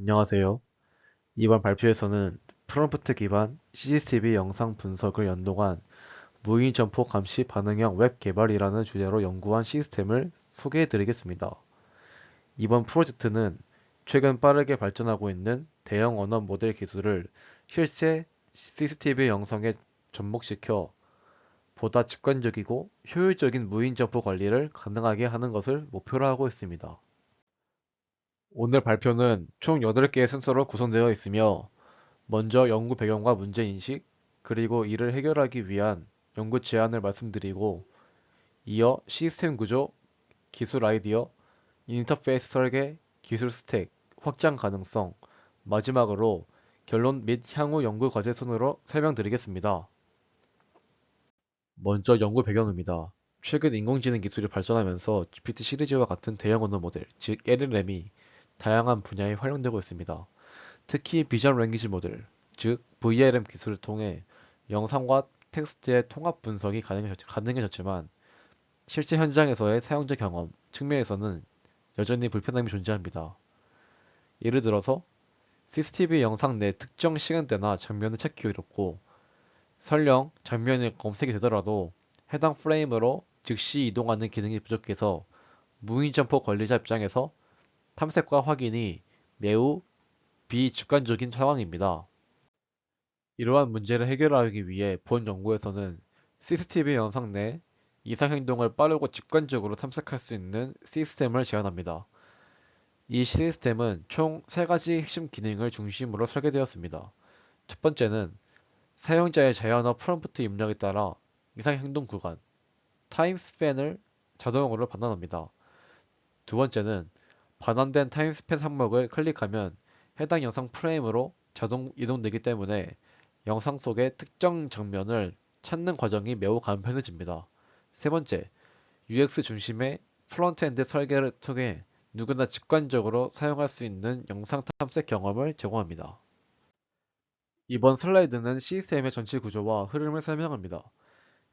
안녕하세요. 이번 발표에서는 프롬프트 기반 CCTV 영상 분석을 연동한 무인 점포 감시 반응형 웹 개발이라는 주제로 연구한 시스템을 소개해 드리겠습니다. 이번 프로젝트는 최근 빠르게 발전하고 있는 대형 언어 모델 기술을 실제 CCTV 영상에 접목시켜 보다 직관적이고 효율적인 무인 점포 관리를 가능하게 하는 것을 목표로 하고 있습니다. 오늘 발표는 총 8개의 순서로 구성되어 있으며 먼저 연구 배경과 문제 인식, 그리고 이를 해결하기 위한 연구 제안을 말씀드리고 이어 시스템 구조, 기술 아이디어, 인터페이스 설계, 기술 스택, 확장 가능성, 마지막으로 결론 및 향후 연구 과제 순으로 설명드리겠습니다. 먼저 연구 배경입니다. 최근 인공지능 기술이 발전하면서 GPT 시리즈와 같은 대형 언어 모델, 즉 LLM이 다양한 분야에 활용되고 있습니다. 특히 비전 랭귀지 모델, 즉 VLM 기술을 통해 영상과 텍스트의 통합 분석이 가능해졌지만 실제 현장에서의 사용자 경험 측면에서는 여전히 불편함이 존재합니다. 예를 들어서 CCTV 영상 내 특정 시간대나 장면을 찾기 어렵고 설령 장면이 검색이 되더라도 해당 프레임으로 즉시 이동하는 기능이 부족해서 무인 점포 관리자 입장에서 탐색과 확인이 매우 비주관적인 상황입니다. 이러한 문제를 해결하기 위해 본 연구에서는 CCTV 영상 내 이상 행동을 빠르고 직관적으로 탐색할 수 있는 시스템을 제안합니다. 이 시스템은 총 3가지 핵심 기능을 중심으로 설계되었습니다. 첫 번째는 사용자의 자연어 프롬프트 입력에 따라 이상 행동 구간, 타임 스팬을 자동으로 판단합니다. 두 번째는 반환된 타임스팬 항목을 클릭하면 해당 영상 프레임으로 자동 이동되기 때문에 영상 속의 특정 장면을 찾는 과정이 매우 간편해집니다. 세 번째, UX 중심의 프론트엔드 설계를 통해 누구나 직관적으로 사용할 수 있는 영상 탐색 경험을 제공합니다. 이번 슬라이드는 시스템의 전체 구조와 흐름을 설명합니다.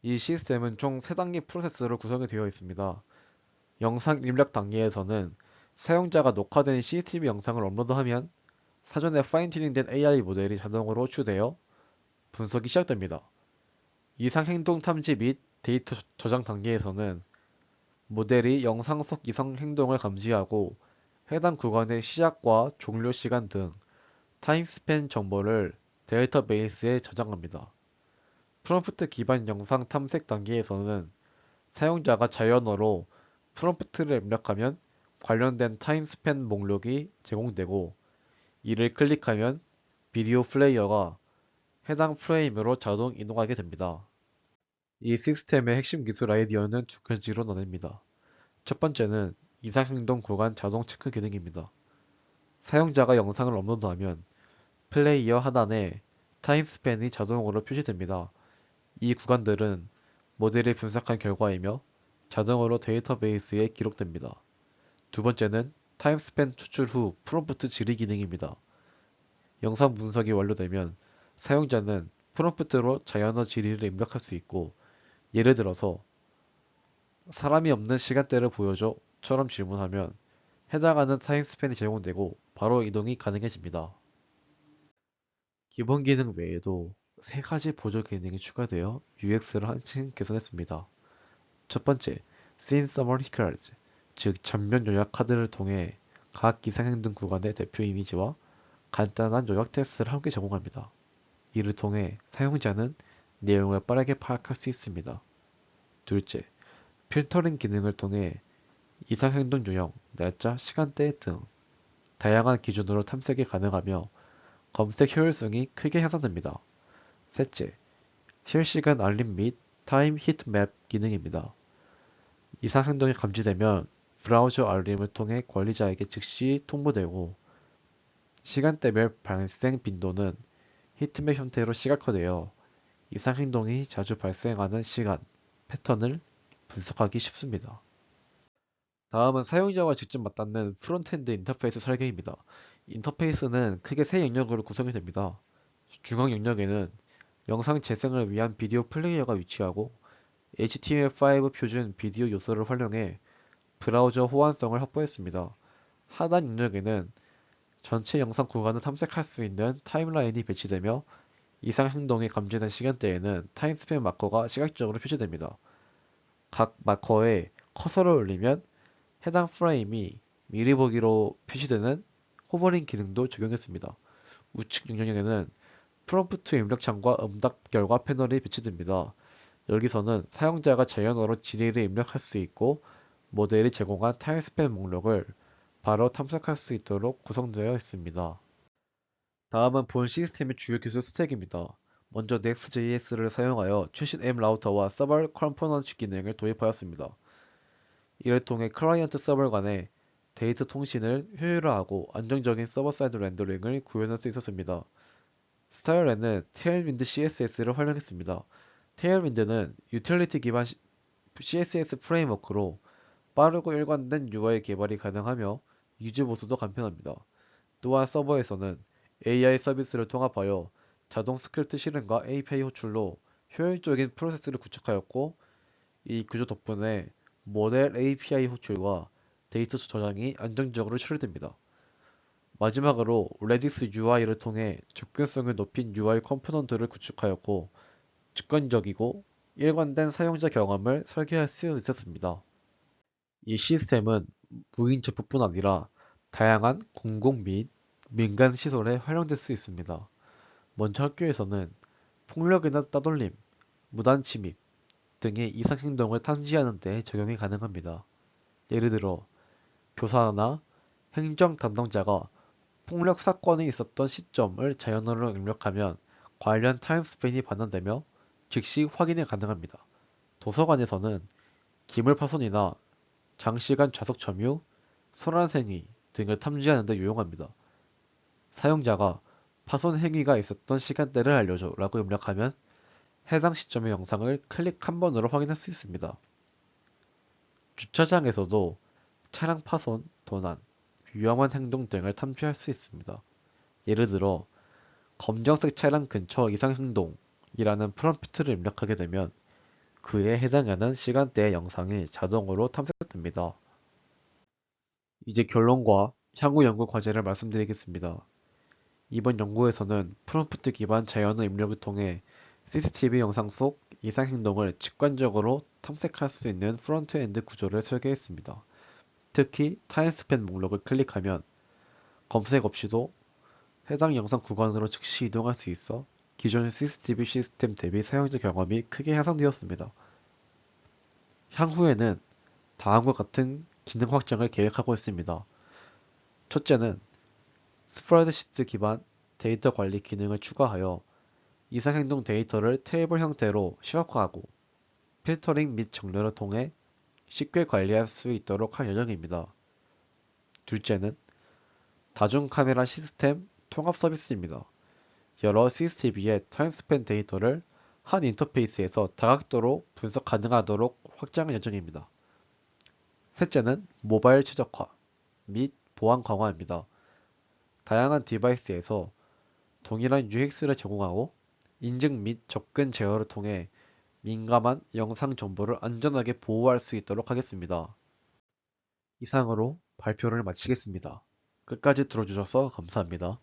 이 시스템은 총 3단계 프로세스로 구성이 되어 있습니다. 영상 입력 단계에서는 사용자가 녹화된 CCTV 영상을 업로드하면 사전에 파인튜닝된 AI 모델이 자동으로 호출되어 분석이 시작됩니다. 이상 행동 탐지 및 데이터 저장 단계에서는 모델이 영상 속 이상 행동을 감지하고 해당 구간의 시작과 종료 시간 등 타임스팬 정보를 데이터베이스에 저장합니다. 프롬프트 기반 영상 탐색 단계에서는 사용자가 자연어로 프롬프트를 입력하면 관련된 타임스팬 목록이 제공되고 이를 클릭하면 비디오 플레이어가 해당 프레임으로 자동 이동하게 됩니다. 이 시스템의 핵심 기술 아이디어는 두 가지로 나뉩니다. 첫 번째는 이상행동 구간 자동 체크 기능입니다. 사용자가 영상을 업로드하면 플레이어 하단에 타임스팬이 자동으로 표시됩니다. 이 구간들은 모델이 분석한 결과이며 자동으로 데이터베이스에 기록됩니다. 두 번째는 타임스팬 추출 후 프롬프트 질의 기능입니다. 영상 분석이 완료되면 사용자는 프롬프트로 자연어 질의를 입력할 수 있고 예를 들어서 사람이 없는 시간대를 보여줘 처럼 질문하면 해당하는 타임스팬이 제공되고 바로 이동이 가능해집니다. 기본 기능 외에도 세 가지 보조 기능이 추가되어 UX를 한층 개선했습니다. 첫 번째, Scene Summary Cards 즉 전면 요약 카드를 통해 각 기상행동 구간의 대표 이미지와 간단한 요약 테스트를 함께 제공합니다. 이를 통해 사용자는 내용을 빠르게 파악할 수 있습니다. 둘째, 필터링 기능을 통해 이상행동 유형, 날짜, 시간대 등 다양한 기준으로 탐색이 가능하며 검색 효율성이 크게 향상됩니다. 셋째, 실시간 알림 및 타임 히트맵 기능입니다. 이상 행동이 감지되면 브라우저 알림을 통해 관리자에게 즉시 통보되고 시간대별 발생 빈도는 히트맵 형태로 시각화되어 이상 행동이 자주 발생하는 시간, 패턴을 분석하기 쉽습니다. 다음은 사용자와 직접 맞닿는 프론트엔드 인터페이스 설계입니다. 인터페이스는 크게 세 영역으로 구성이 됩니다. 중앙 영역에는 영상 재생을 위한 비디오 플레이어가 위치하고 HTML5 표준 비디오 요소를 활용해 브라우저 호환성을 확보했습니다. 하단 영역에는 전체 영상 구간을 탐색할 수 있는 타임라인이 배치되며 이상 행동이 감지된 시간대에는 타임스팸 마커가 시각적으로 표시됩니다. 각 마커에 커서를 올리면 해당 프레임이 미리 보기로 표시되는 호버링 기능도 적용했습니다. 우측 영역에는 프롬프트 입력창과 응답 결과 패널이 배치됩니다. 여기서는 사용자가 제 언어로 질의를 입력할 수 있고 모델이 제공한 타임스팸 목록을 바로 탐색할 수 있도록 구성되어 있습니다. 다음은 본 시스템의 주요 기술 스택입니다. 먼저 Next.js를 사용하여 최신 M 라우터와 서버 컴포넌트 기능을 도입하였습니다. 이를 통해 클라이언트 서버 간의 데이터 통신을 효율화하고 안정적인 서버 사이드 렌더링을 구현할 수 있었습니다. 스타일에는 테일윈드 CSS를 활용했습니다. 테일윈드는 유틸리티 기반 CSS 프레임워크로 빠르고 일관된 UI 개발이 가능하며 유지 보수도 간편합니다. 또한 서버에서는 AI 서비스를 통합하여 자동 스크립트 실행과 API 호출로 효율적인 프로세스를 구축하였고 이 구조 덕분에 모델 API 호출과 데이터 저장이 안정적으로 처리됩니다. 마지막으로 레디스 UI를 통해 접근성을 높인 UI 컴포넌트를 구축하였고 직관적이고 일관된 사용자 경험을 설계할 수 있었습니다. 이 시스템은 무인접부뿐 아니라 다양한 공공 및 민간 시설에 활용될 수 있습니다. 먼저 학교에서는 폭력이나 따돌림, 무단 침입 등의 이상 행동을 탐지하는 데 적용이 가능합니다. 예를 들어 교사나 행정 담당자가 폭력 사건이 있었던 시점을 자연어로 입력하면 관련 타임스팬이 반환되며 즉시 확인이 가능합니다. 도서관에서는 기물 파손이나 장시간 좌석 점유, 소란행위 등을 탐지하는 데 유용합니다. 사용자가 파손 행위가 있었던 시간대를 알려줘 라고 입력하면 해당 시점의 영상을 클릭 한 번으로 확인할 수 있습니다. 주차장에서도 차량 파손, 도난, 위험한 행동 등을 탐지할 수 있습니다. 예를 들어 검정색 차량 근처 이상 행동이라는 프롬프트를 입력하게 되면 그에 해당하는 시간대의 영상이 자동으로 탐색됩니다. 이제 결론과 향후 연구 과제를 말씀드리겠습니다. 이번 연구에서는 프롬프트 기반 자연어 입력을 통해 CCTV 영상 속 이상 행동을 직관적으로 탐색할 수 있는 프론트엔드 구조를 설계했습니다. 특히 타임스팬 목록을 클릭하면 검색 없이도 해당 영상 구간으로 즉시 이동할 수 있어 기존 CCTV 시스템 대비 사용자 경험이 크게 향상되었습니다. 향후에는 다음과 같은 기능 확장을 계획하고 있습니다. 첫째는 스프레드시트 기반 데이터 관리 기능을 추가하여 이상행동 데이터를 테이블 형태로 시각화하고 필터링 및 정렬을 통해 쉽게 관리할 수 있도록 할 예정입니다. 둘째는 다중 카메라 시스템 통합 서비스입니다. 여러 CCTV의 타임스팬 데이터를 한 인터페이스에서 다각도로 분석 가능하도록 확장할 예정입니다. 셋째는 모바일 최적화 및 보안 강화입니다. 다양한 디바이스에서 동일한 UX를 제공하고 인증 및 접근 제어를 통해 민감한 영상 정보를 안전하게 보호할 수 있도록 하겠습니다. 이상으로 발표를 마치겠습니다. 끝까지 들어주셔서 감사합니다.